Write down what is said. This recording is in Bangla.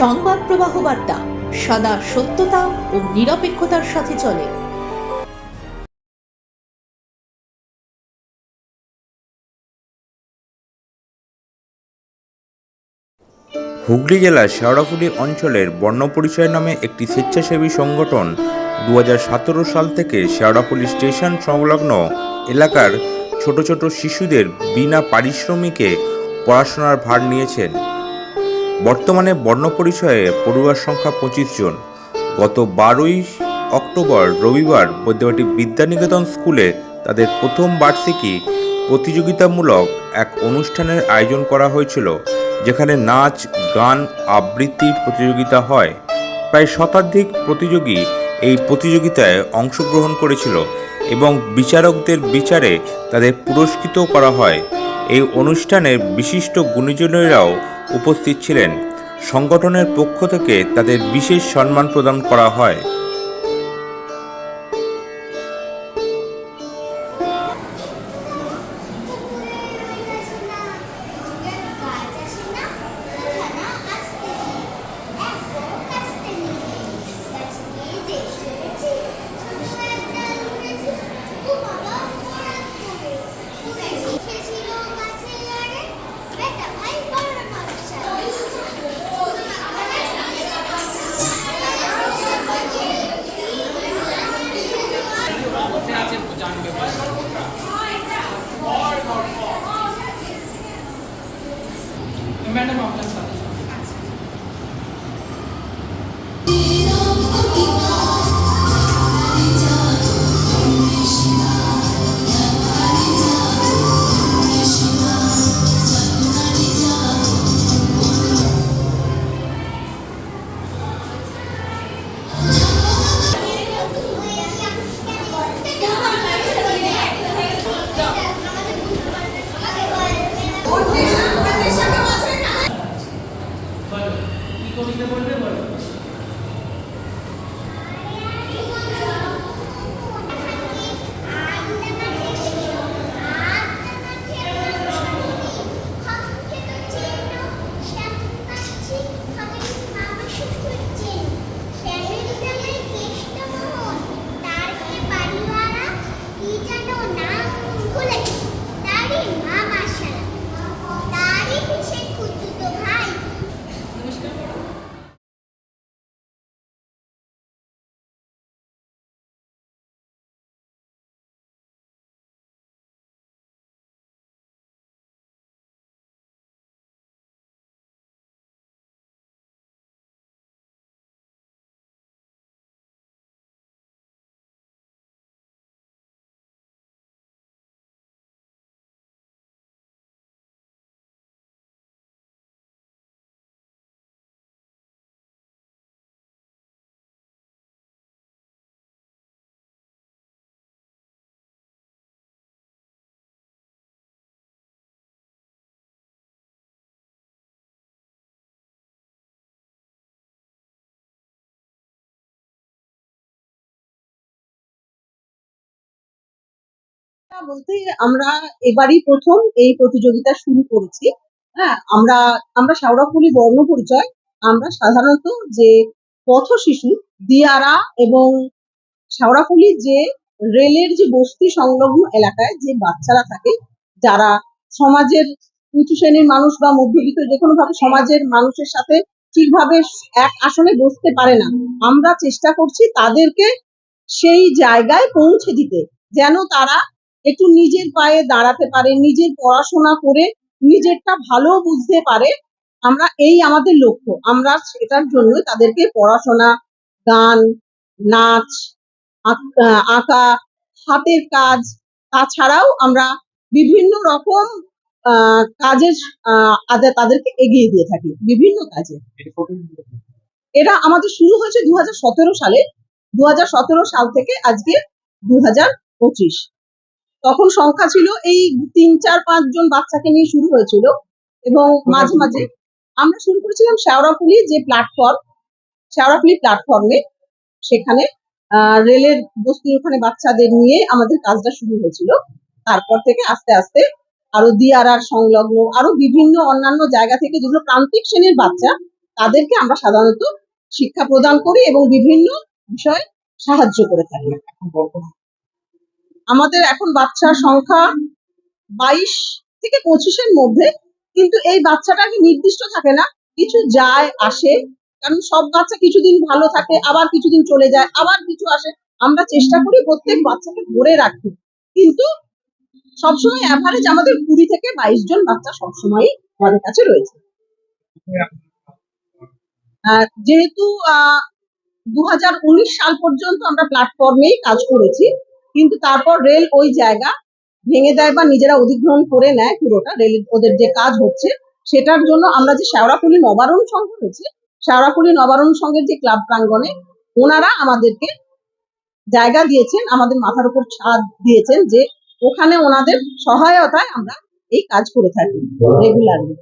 সংবাদ প্রবাহ বার্তা, সদা সত্যতা ও নিরপেক্ষতার সাথে চলে। হুগলি জেলার শেওড়াফুলি অঞ্চলের বর্ণপরিচয় নামে একটি স্বেচ্ছাসেবী সংগঠন দু হাজার সতেরো সাল থেকে শেওড়াফুলি স্টেশন সংলগ্ন এলাকার ছোট ছোট শিশুদের বিনা পারিশ্রমিকে পড়াশোনার ভার নিয়েছেন। বর্তমানে বর্ণপরিচয়ে পড়ুয়ার সংখ্যা পঁচিশ জন। গত বারোই অক্টোবর রবিবার বৈদ্যবাটি বিদ্যানিকেতন স্কুলে তাদের প্রথম বার্ষিকী প্রতিযোগিতামূলক এক অনুষ্ঠানের আয়োজন করা হয়েছিল, যেখানে নাচ, গান আবৃত্তির প্রতিযোগিতা হয়। প্রায় শতাধিক প্রতিযোগী এই প্রতিযোগিতায় অংশগ্রহণ করেছিল এবং বিচারকদের বিচারে তাদের পুরস্কৃত করা হয়। এই অনুষ্ঠানে বিশিষ্ট গুণীজনেরাও উপস্থিত ছিলেন। সংগঠনের পক্ষ থেকে তাদের বিশেষ সম্মান প্রদান করা হয়। কবিতা বলবে বলো। বলতে আমরা এবারই প্রথম এই প্রতিযোগিতা শুরু করেছি। হ্যাঁ আমরা আমরা শাওড়াফুলি বর্ণ পরিচয়। আমরা সাধারণত যে পথ শিশু, দিয়ারা এবং শাওড়াফুলির যে রেলের যে বস্তি সংলগ্ন এলাকায় যে বাচ্চারা থাকে, যারা সমাজের উঁচু শ্রেণির মানুষ বা মধ্যবিত্ত যে কোনো ভাবে সমাজের মানুষের সাথে ঠিকভাবে এক আসনে বসতে পারে না, আমরা চেষ্টা করছি তাদেরকে সেই জায়গায় পৌঁছে দিতে, যেন তারা একটু নিজের পায়ে দাঁড়াতে পারে, নিজের পড়াশোনা করে নিজেরটা ভালো বুঝতে পারে, আমরা এই আমাদের লক্ষ্য। আমরা সেটার জন্য তাদেরকে পড়াশোনা, গান, নাচ, আঁকা হাতের কাজ, তাছাড়াও আমরা বিভিন্ন রকম কাজের তাদেরকে এগিয়ে দিয়ে থাকি, বিভিন্ন কাজে। এটা আমাদের শুরু হয়েছে দু হাজার সতেরো সালে। দু হাজার সতেরো সাল থেকে আজকে দু তখন সংখ্যা ছিল এই তিন চার পাঁচ জন বাচ্চাকে নিয়ে শুরু হয়েছিল এবং মাঝে মাঝে আমরা শুরু করেছিলাম শেওড়াফুলি যে প্ল্যাটফর্ম শেওড়াফুলি প্ল্যাটফর্মে সেখানে রেলের বস্তির ওখানে বাচ্চাদের নিয়ে আমাদের কাজটা শুরু হয়েছিল। তারপর থেকে আস্তে আস্তে আরও দিয়ারার সংলগ্ন আরও বিভিন্ন অন্যান্য জায়গা থেকে যেগুলো প্রান্তিক শ্রেণির বাচ্চা তাদেরকে আমরা সাধারণত শিক্ষা প্রদান করি এবং বিভিন্ন বিষয়ে সাহায্য করে থাকি। আমাদের এখন বাচ্চার সংখ্যা বাইশ থেকে পঁচিশের মধ্যে, কিন্তু এই বাচ্চাটা কি নির্দিষ্ট থাকে না। কিছু যায়, আসে, কারণ সব বাচ্চা কিছুদিন ভালো থাকে, আবার কিছুদিন চলে যায়, আবার কিছু আসে। আমরা চেষ্টা করি প্রত্যেক বাচ্চাকে ধরে রাখতে। কিন্তু সবসময় অ্যাভারেজ আমাদের কুড়ি থেকে বাইশ জন বাচ্চা সবসময় আমাদের কাছে রয়েছে। যেহেতু দু হাজার উনিশ সাল পর্যন্ত আমরা প্ল্যাটফর্মেই কাজ করেছি কিন্তু তারপর রেল ওই জায়গা ভেঙে দেয় বা নিজেরা অধিগ্রহণ করে নেয় পুরোটা রেল ওদের যে কাজ হচ্ছে, সেটার জন্য আমরা যে শেওড়াফুলি নবারণ সংঘ রয়েছে শেওড়াফুলি নবারণ সংঘের যে ক্লাব প্রাঙ্গণে ওনারা আমাদেরকে জায়গা দিয়েছেন, আমাদের মাথার উপর ছাদ দিয়েছেন যে ওখানে ওনাদের সহায়তায় আমরা এই কাজ করে থাকি রেগুলারলি